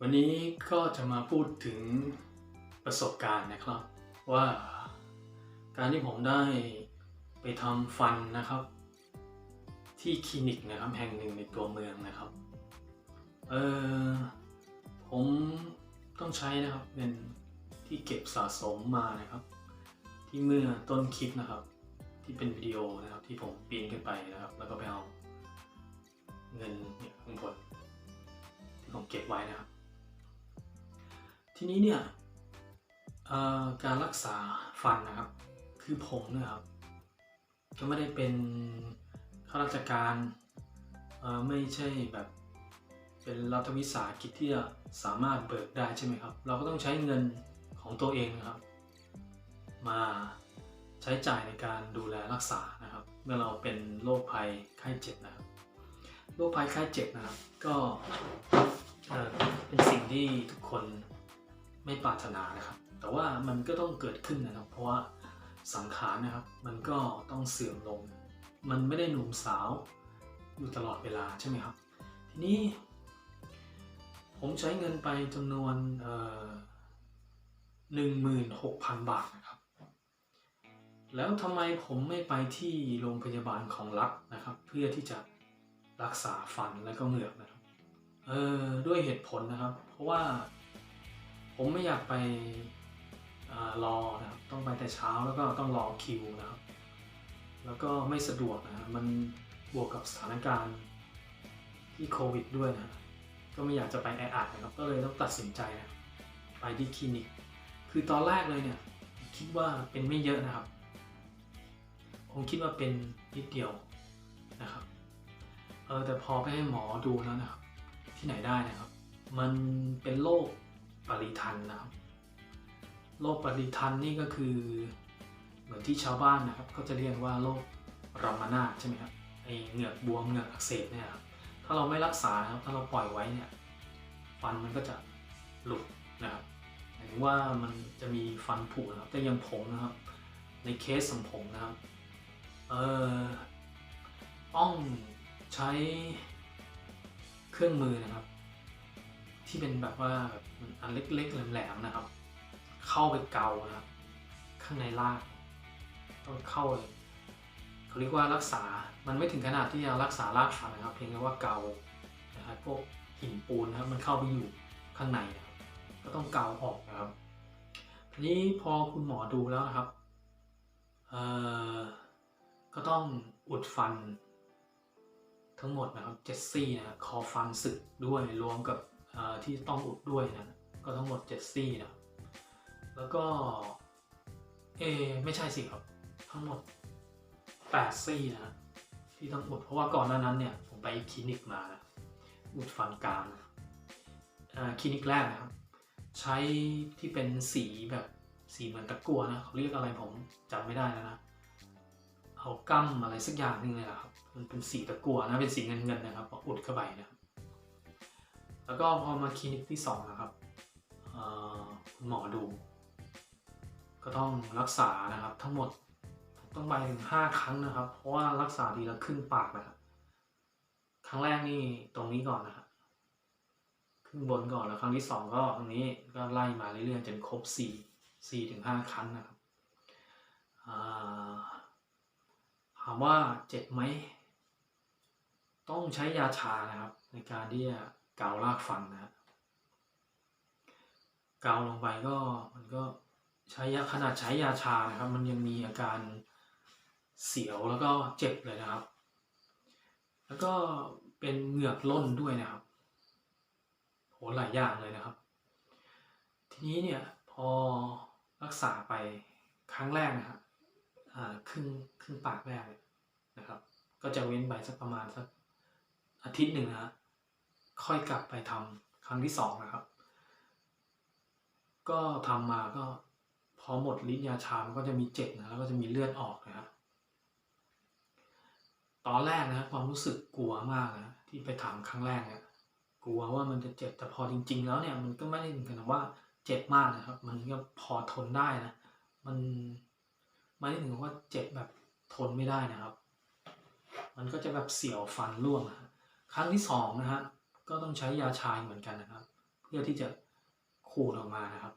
วันนี้ก็จะมาพูดถึงประสบการณ์นะครับ ว่าการที่ผมได้ไปทำฟันนะครับ ที่คลินิกนะครับแห่งหนึ่งในตัวเมืองนะครับเออผมต้องใช้นะครับเป็นที่เก็บสะสมมานะครับ ที่เมื่อต้นคลิปนะครับ ที่เป็นวิดีโอนะครับที่ผมปีนขึ้นไปนะครับ แล้วก็ไปเอาเงินเนี่ยข้างบนที่ผมเก็บไว้นะครับ ทีนี้เนี่ยการรักษาฟันนะครับ คือผมเนะครับก็ไม่ได้เป็นข้าราชการไม่ใช่แบบเป็นรัฐวิสาหกิจที่จะสามารถเบิกได้ใช่ไหมครับ เราก็ต้องใช้เงินของตัวเองนะครับ มาใช้จ่ายในการดูแลรักษานะครับ เมื่อเราเป็นโรคภัยไข้เจ็บนะครับโรคภัยไข้เจ็บนะครับ ก็เป็นสิ่งที่ทุกคน ไม่ปรารถนานะครับ แต่ว่ามันก็ต้องเกิดขึ้นนะครับ เพราะว่าสังขารนะครับ มันก็ต้องเสื่อมลง มันไม่ได้หนุ่มสาวอยู่ตลอดเวลาใช่ไหมครับ ทีนี้ ผมใช้เงินไปจำนวนหนึ่งหมื่นหกพันบาทนะครับ แล้วทำไมผมไม่ไปที่โรงพยาบาลของรัฐนะครับ เพื่อที่จะรักษาฟันและก็เหงือกนะครับเออด้วยเหตุผลนะครับ เพราะว่า ผมไม่อยากไปอรอนะครับต้องไปแต่เช้าแล้วก็ต้องรอคิวนะครับ แล้วก็ไม่สะดวกนะครับมันบวกกับสถานการณ์ที่โควิดด้วยนะก็ไม่อยากจะไปแออัดนะครับก็เลยต้องตัดสินใจนะไปที่คลินิก คือตอนแรกเลยเนี่ยคิดว่าเป็นไม่เยอะนะครับ ผมคิดว่าเป็นนิดเดียวนะครับเออแต่พอไปให้หมอดูแล้วนะครับ ที่ไหนได้นะครับ มันเป็นโรค ปริทันนะครับ โรคปริทันนี่ก็คือ เหมือนที่ชาวบ้านนะครับก็จะเรียกว่าโรครามานาใช่ไหมครับไอเหงือกบวมเหงือกอักเสบเนี่ยครับถ้าเราไม่รักษาครับถ้าเราปล่อยไว้เนี่ยฟันมันก็จะหลุดนะครับหมายถึงว่ามันจะมีฟันผุนะครับแต่ยังผมนะครับ ในเคสของผมนะครับเออต้องใช้เครื่องมือนะครับ ที่เป็นแบบว่าอันเล็กๆแหลมๆนะครับ เข้าไปเกานะครับข้างในรากต้องเข้าเลยเขาเรียกว่ารักษา มันไม่ถึงขนาดที่จะรักษารากฟันนะครับ เพียงแค่ว่าเกานะครับพวกหินปูนนะครับ มันเข้าไปอยู่ข้างในนะครับก็ต้องเกาออกนะครับทีนี้พอคุณหมอดูแล้วนะครับเอ่อก็ต้องอุดฟันทั้งหมดนะครับเจ็ดซี่นะครับคอฟันสึกด้วยรวมกับ ที่ต้องอุดด้วยนะก็ทั้งหมดเจ็ดซี่นะแล้วก็เอไม่ใช่สิครับ ทั้งหมดแปดซี่นะที่ต้องอุดเพราะว่าก่อนหน้านั้นเนี่ยผมไปคลินิกมานะอุดฟันกรามนะอ่าคลินิกแรกนะครับ ใช้ที่เป็นสีแบบสีเหมือนตะกั่วนะเขาเรียกอะไรผมจำไม่ได้แล้วนะเอากั้มอะไรสักอย่างหนึงเลยนะครับมันเป็นสีตะกั่วนะเป็นสีเงินเงินๆนะครับเอาอุดเข้าไปนะ แล้วก็พอมาคลินิกที่สองนะครับคุณหมอดู ก็ต้องรักษานะครับ ทั้งหมดต้องไปถึงห้าครั้งนะครับ เพราะว่ารักษาทีละครึ่งปากนะครับครั้งแรกนี่ตรงนี้ก่อนนะครับครึ่งบนก่อนแล้วครั้งที่สองก็ตรงนี้ก็ไล่มาเรื่อยๆจนครบสี่สี่ถึงห้าครั้งนะครับถามว่าเจ็บไหมต้องใช้ยาชานะครับ ในการที่จะ การากฟันนะครับเกาลงไปก็มันก็ใช้ยาขนาดใช้ยาชานะครับ มันยังมีอาการเสียวแล้วก็เจ็บเลยนะครับ แล้วก็เป็นเหงือกล้นด้วยนะครับโหหลายอย่างเลยนะครับ ทีนี้เนี่ยพอรักษาไปครั้งแรกนะครับครึ่งครึ่งปากแรกเนี่ยนะครับ ก็จะเว้นไปสักประมาณสักอาทิตย์หนึ่งนะฮะ ค่อยกลับไปทำครั้งที่สองนะครับ ก็ทำมาก็พอหมดฤทธิ์ยาชามันก็จะมีเจ็บนะแล้วก็จะมีเลือดออกนะครับตอนแรกนะความรู้สึกกลัวมากนะที่ไปถามครั้งแรกเนี่ยกลัวว่ามันจะเจ็บแต่พอจริง ๆ แล้วเนี่ยมันก็ไม่ได้ถึงกับว่าเจ็บมากนะครับ มันก็พอทนได้นะมันไม่ได้ถึงว่าเจ็บแบบทนไม่ได้นะครับ มันก็จะแบบเสียวฟันร่วงครั้งที่สองนะฮะ ก็ต้องใช้ยาชาเหมือนกันนะครับ เพื่อที่จะขูดออกมานะครับ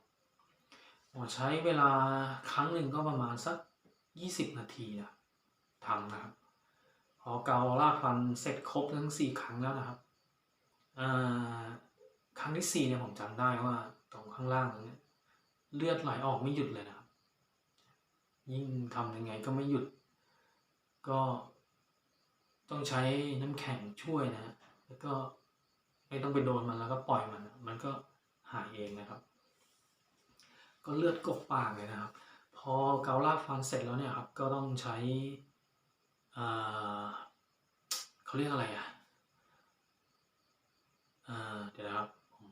หมอใช้เวลาครั้งหนึ่งก็ประมาณสักยี่สิบนาทีนะทำนะครับพอเกาลากฟันเสร็จครบทั้งสี่ครั้งแล้วนะครับอ่าครั้งที่สี่เนี่ยผมจำได้ว่าตรงข้างล่างเนี่ยเลือดไหลออกไม่หยุดเลยนะครับ ยิ่งทำยังไงก็ไม่หยุด ก็ต้องใช้น้ำแข็งช่วยนะแล้วก็ ไม่ต้องไปโดนมันแล้วก็ปล่อยมัน มันก็หายเองนะครับ ก็เลือดกบปากเลยนะครับ พอเกาลากฟันเสร็จแล้วเนี่ยครับก็ต้องใช้เขาเรียกอะไรอะเดี๋ยวนะครับผม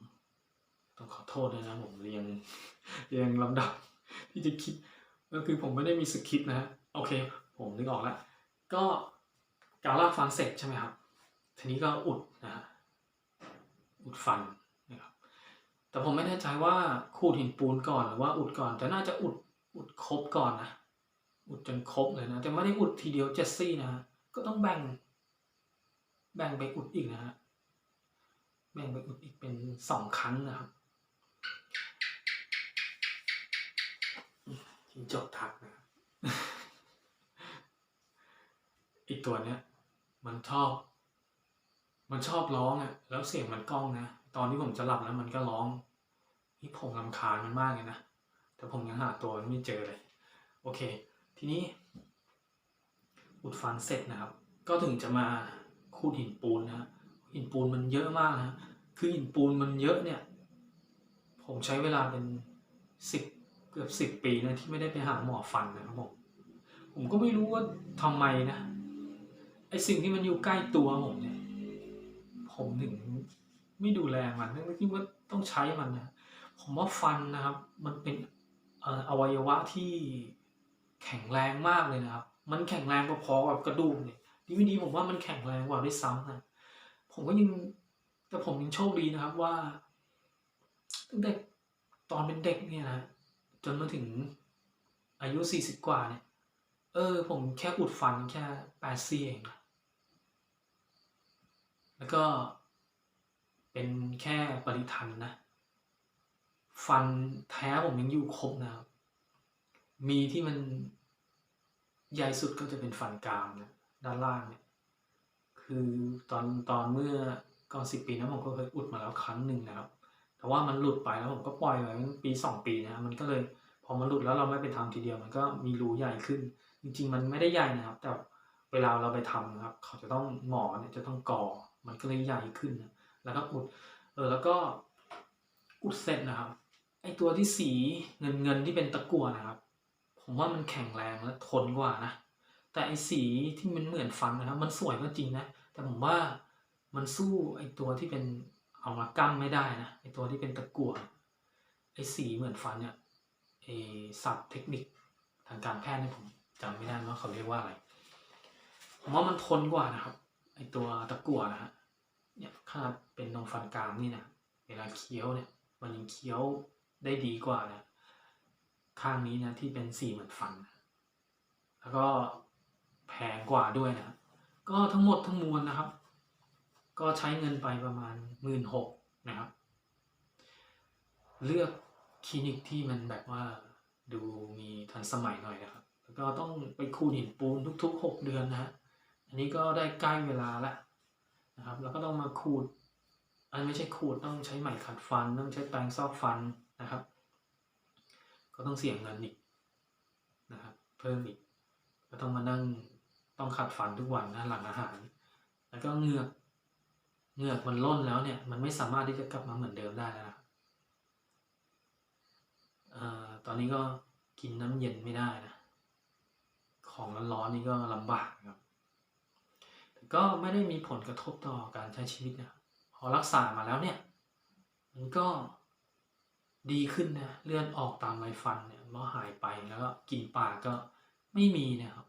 ต้องขอโทษด้วยนะผมเรียงเรียงลำดับที่จะคิดก็คือผมไม่ได้มีสคริปต์นะฮะโอเค ผมนึกออกแล้ว ก็เกาลากฟันเสร็จใช่ไหมครับ ทีนี้ก็อุดนะฮะ อุดฟันนะครับแต่ผมไม่แน่ใจว่าขูดหินปูนก่อนหรือว่าอุดก่อน แต่น่าจะอุดอุดครบก่อนนะอุดจนครบเลยนะแต่ไม่ได้อุดทีเดียวเจ็ดซี่นะก็ต้องแบ่ง แบ่งไปอุดอีกนะฮะแบ่งไปอุดอีกเป็นสองครั้งนะครับจิงจกทักนะอีกตัวเนี้ยมันชอบ มันชอบร้องอะ แล้วเสียงมันก้องนะ ตอนที่ผมจะหลับแล้วมันก็ร้อง นี่ผมรำคาญมันมากเลยนะ แต่ผมยังหาตัวมันไม่เจอเลย โอเค ทีนี้ อุดฟันเสร็จนะครับ ก็ถึงจะมาขูดหินปูนนะ หินปูนมันเยอะมากนะ คือหินปูนมันเยอะเนี่ย ผมใช้เวลาเป็นสิบเกือบสิบปีนะที่ไม่ได้ไปหาหมอฟันนะครับผม ผมก็ไม่รู้ว่าทำไมนะ ไอสิ่งที่มันอยู่ใกล้ตัวผมเนี่ย ผมถึงไม่ดูแลมันทั้งที่ว่าต้องใช้มันนะผมว่าฟันนะครับ มันเป็นเอ่ออวัยวะที่แข็งแรงมากเลยนะครับ มันแข็งแรงพอๆกับกระดูกเนี่ยดีไม่ดีผมว่ามันแข็งแรงกว่าด้วยซ้ำนะผมก็ยังแต่ผมยังโชคดีนะครับว่าตั้งแต่ตอนเป็นเด็กเนี่ยนะจนมาถึงอายุสี่สิบกว่าเนี่ย เออ ผมแค่อุดฟันแค่แปดซี่เองนะ แล้วก็เป็นแค่ปริทันนะ ฟันแท้ผมยังอยู่ครบนะครับ มีที่มันใหญ่สุดก็จะเป็นฟันกรามนะด้านล่างเนี่ย คือตอนตอนเมื่อก่อนสิบปีนะผมก็เคยอุดมาแล้วครั้งหนึ่งนะครับ แต่ว่ามันหลุดไปแล้วผมก็ปล่อยไว้ปีสองปีนะมันก็เลยพอมันหลุดแล้วเราไม่ไปทำทีเดียวมันก็มีรูใหญ่ขึ้น จริง ๆ มันไม่ได้ใหญ่นะครับ แต่เวลาเราไปทำนะครับ เขาจะต้องหมอเนี่ยจะต้องก่อ มันก็เลยใหญ่ขึ้นนะแล้วก็อุดเออแล้วก็อุดเสร็จนะครับไอตัวที่สีเงินเงินที่เป็นตะกั่วนะครับ ผมว่ามันแข็งแรงและทนกว่านะ แต่ไอสีที่มันเหมือนฟันนะครับ มันสวยก็จริงนะ แต่ผมว่ามันสู้ไอตัวที่เป็นเอามากั้มไม่ได้นะไอตัวที่เป็นตะกั่วไอสีเหมือนฟันเนี่ยไอศัพท์เทคนิคทางการแพทย์เนี่ยผมจำไม่ได้ว่าเขาเรียกว่าอะไร ผมว่ามันทนกว่านะครับไอตัวตะกั่วนะฮะ เนี่ยขนาดเป็นตรงฟันกรามนี่นะเวลาเคี้ยวเนี่ย มันยังเคี้ยวได้ดีกว่านะข้างนี้นะที่เป็นสีเหมือนฟัน แล้วก็แพงกว่าด้วยนะก็ทั้งหมดทั้งมวลนะครับ ก็ใช้เงินไปประมาณหมื่นหกนะครับ เลือกคลินิกที่มันแบบว่าดูมีทันสมัยหน่อยนะครับ แล้วก็ต้องไปขูดหินปูนทุกๆหกเดือนนะฮะอันนี้ก็ได้ใกล้เวลาแล้ว นะครับ แล้วก็ต้องมาขูด อันไม่ใช่ขูดต้องใช้ไหมขัดฟัน ต้องใช้แปรงซอกฟันนะครับ ก็ต้องเสี่ยงเงินอีกนะครับ เพิ่มอีก ก็ต้องมานั่งต้องขัดฟันทุกวันนะหลังอาหาร แล้วก็เหงือกเหงือกมันล่นแล้วเนี่ย มันไม่สามารถที่จะกลับมาเหมือนเดิมได้นะครับอตอนนี้ก็กินน้ำเย็นไม่ได้นะ ของร้อนๆนี่ก็ลำบากครับ ก็ไม่ได้มีผลกระทบต่อการใช้ชีวิตนะพอรักษามาแล้วเนี่ย มันก็ดีขึ้นนะเลื่อนออกตามไรฟันเนี่ยมันหายไปแล้วก็กลินปากก็ไม่มีนะครับ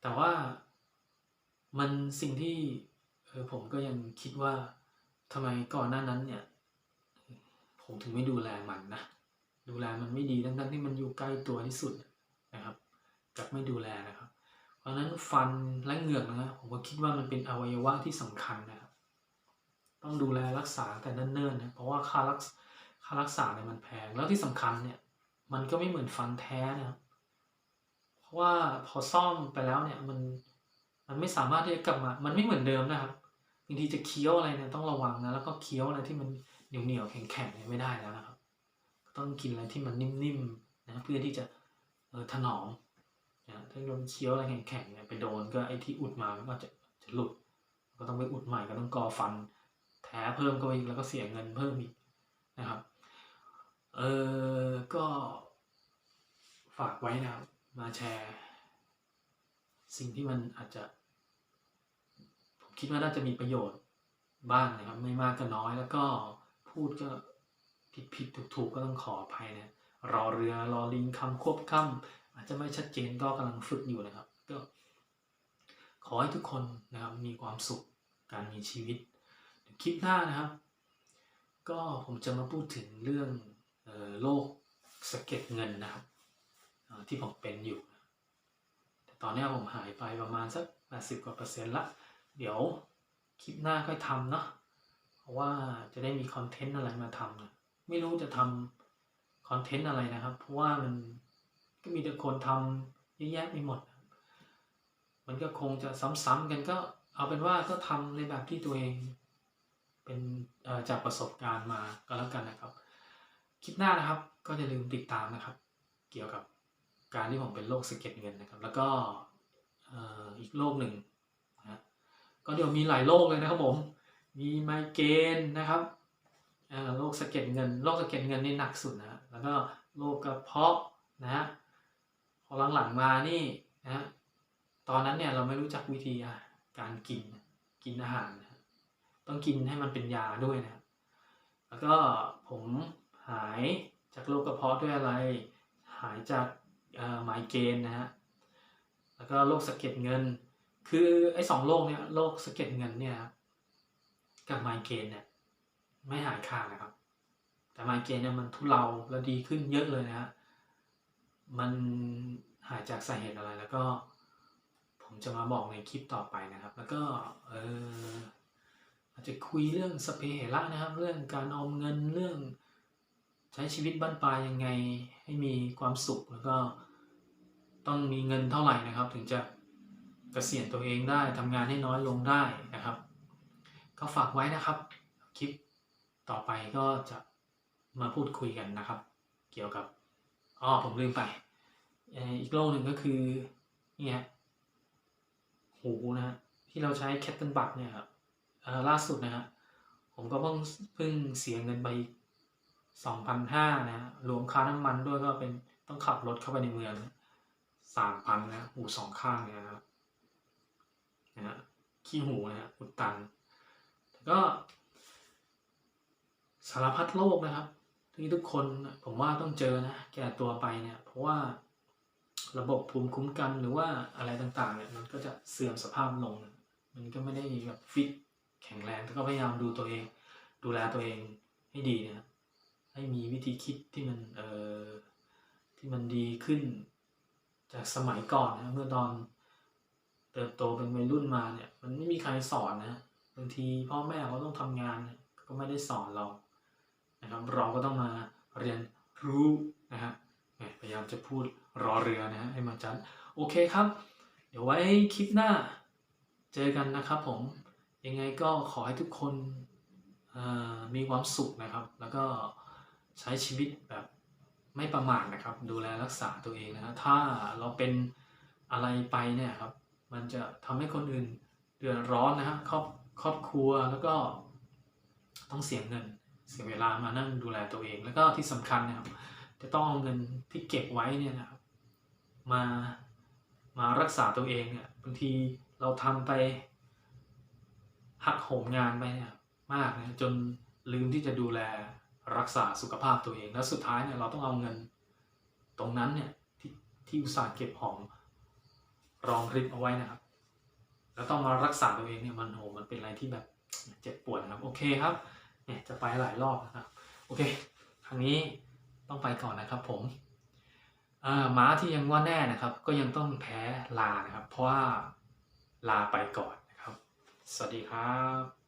แต่ว่ามันสิ่งที่เออผมก็ยังคิดว่าทำไมก่อนหน้านั้นเนี่ย ผมถึงไม่ดูแลมันนะดูแลมันไม่ดีทั้งๆที่มันอยู่ใกล้ตัวที่สุดนะครับกับไม่ดูแลนะครับ เพราะนั้นฟันและเหงือกนะผมก็คิดว่ามันเป็นอวัยวะที่สำคัญนะครับ ต้องดูแลรักษาแต่เนิ่นๆนะเพราะว่าค่ารักค่ารักษาเนี่ยมันแพงแล้วที่สำคัญเนี่ย มันก็ไม่เหมือนฟันแท้นะครับ เพราะว่าพอซ่อมไปแล้วเนี่ยมันมันไม่สามารถที่จะกลับมา มันไม่เหมือนเดิมนะครับบางทีจะเคี้ยวอะไรเนี่ยต้องระวังนะแล้วก็เคี้ยวอะไรที่มันเหนียวเหนียวๆแข็งแข็งๆเนี่ยไม่ได้แล้วนะครับ ต้องกินอะไรที่มันนิ่มๆนะเพื่อที่จะเออถนอม นะถ้าโดนเคี้ยวอะไรแข็งๆเนี่ยไปโดนก็ไอ้ที่อุดมามันก็จะจะหลุด ก็ต้องไปอุดใหม่ก็ต้องกอฟัน แท้เพิ่มก็อีกแล้วก็เสียเงินเพิ่มอีกนะครับ เออก็ฝากไว้นะครับมาแชร์ สิ่งที่มันอาจจะ ผมคิดว่าน่าจะมีประโยชน์บ้างนะครับ ไม่มากก็น้อยแล้วก็พูดก็ผิดผิดถูกถูกก็ต้องขออภัยนะรอเรือรอลิงคำควบค่ำ อาจจะไม่ชัดเจนก็กำลังฝึกอยู่นะครับ ก็ขอให้ทุกคนนะครับมีความสุขการมีชีวิตคลิปหน้านะครับ ก็ผมจะมาพูดถึงเรื่องออโรคสะเก็ดเงินนะครับที่ผมเป็นอยู่ แต่ตอนนี้ผมหายไปประมาณสัก 80 กว่าเปอร์เซ็นต์ละ เดี๋ยวคลิปหน้าค่อยทำเนาะ เพราะว่าจะได้มีคอนเทนต์อะไรมาทำนะไม่รู้จะทำคอนเทนต์อะไรนะครับ เพราะว่ามัน ก็มีแต่คนทำเยอะแยะไปหมด มันก็คงจะซ้ำๆกันก็เอาเป็นว่าก็ทำในแบบที่ตัวเองเป็นจากประสบการณ์มาก็แล้วกันนะครับ คลิปหน้านะครับก็อย่าลืมติดตามนะครับ เกี่ยวกับการที่ผมเป็นโรคสะเก็ดเงินนะครับ แล้วก็อีกโรคหนึ่งนะก็เดี๋ยวมีหลายโรคเลยนะครับผม มีไมเกรนนะครับโรคสะเก็ดเงินโรคสะเก็ดเงินนี่หนักสุดนะแล้วก็โรคกระเพาะนะฮะ อหลังๆมานี่นะฮะตอนนั้นเนี่ยเราไม่รู้จักวิธีการกินกินอาหารนะต้องกินให้มันเป็นยาด้วยนะแล้วก็ผมหายจากโรคกระเพาะด้วยอะไร หายจากอ่อไมเกรนนะฮะแล้วก็โรคสะเก็ดเงิน คือไอ้สองโรคเนี่ยโรคสะเก็ดเงินเนี่ยครับกับไมเกรนเนี่ยไม่หายขาดนะครับ แต่ไมเกรนเนี่ยมันทุเลาและดีขึ้นเยอะเลยนะฮะ มันหายจากสาเหตุอะไรแล้วก็ผมจะมาบอกในคลิปต่อไปนะครับ แล้วก็เอออาจจะคุยเรื่องสเปเหระนะครับ เรื่องการออมเงินเรื่อง ใช้ชีวิตบ้านปลายยังไงให้มีความสุขแล้วก็ต้องมีเงินเท่าไหร่นะครับ ถึงจะเกษียณตัวเองได้ทำงานให้น้อยลงได้นะครับ ก็ฝากไว้นะครับ คลิปต่อไปก็จะมาพูดคุยกันนะครับ เกี่ยวกับ อ๋อผมลืมไป อีกโรคหนึ่งก็คือนี่ฮะหูนะฮะที่เราใช้แคตเทนบัตเนี่ยครับล่าสุดนะฮะผมก็เพิ่งเพิ่งเสียเงินไปสองพันห้านะฮะรวมค่าน้ำมันด้วยก็เป็นต้องขับรถเข้าไปในเมืองสามพันนะหูสองข้างเนี่ยนะครับนะฮะขี้หูนะฮะอุดตันแต่ก็สารพัดโรคนะครับ ที่ทุกคนผมว่าต้องเจอนะแก่ตัวไปเนี่ย เพราะว่าระบบภูมิคุ้มกันหรือว่าอะไรต่างๆเนี่ยมันก็จะเสื่อมสภาพลง มันก็ไม่ได้แบบฟิตแข็งแรงแต่ก็พยายามดูตัวเอง ดูแลตัวเองให้ดีนะให้มีวิธีคิดที่มันเอ่อที่มันดีขึ้น จากสมัยก่อนนะเมื่อตอนเติบโตเป็นวัยรุ่นมาเนี่ย มันไม่มีใครสอนนะบางทีพ่อแม่เขาต้องทำงานก็ไม่ได้สอนเรา นะครับเราก็ต้องมาเรียนรู้นะฮะพยายามจะพูดรอเรือนะฮะให้มันจัดโอเคครับ เดี๋ยวไว้คลิปหน้าเจอกันนะครับผมยังไงก็ขอให้ทุกคนมีความสุขนะครับ แล้วก็ใช้ชีวิตแบบไม่ประมาทนะครับ ดูแลรักษาตัวเองนะถ้าเราเป็นอะไรไปเนี่ยครับ มันจะทำให้คนอื่นเดือดร้อนนะฮะครอบครอบครัวแล้วก็ต้องเสียเงิน เสียเวลามานั่งดูแลตัวเอง แล้วก็ที่สำคัญนะครับ จะต้องเอาเงินที่เก็บไว้เนี่ยนะครับ มามารักษาตัวเองเนี่ยบางทีเราทำไปหักโหมงานไปเนี่ยมากนะจนลืมที่จะดูแลรักษาสุขภาพตัวเอง แล้วสุดท้ายเนี่ยเราต้องเอาเงินตรงนั้นเนี่ยที่ที่อุตส่าห์เก็บหอมรองริบเอาไว้นะครับ แล้วต้องมารักษาตัวเองเนี่ยมันโหมันเป็นอะไรที่แบบเจ็บปวดนะครับ โอเคครับ จะไปหลายรอบนะครับโอเคครั้งนี้ต้องไปก่อนนะครับผมม้าที่ยังว่าแน่นะครับ ก็ยังต้องแพ้ลานะครับ เพราะว่าลาไปก่อนนะครับ สวัสดีครับ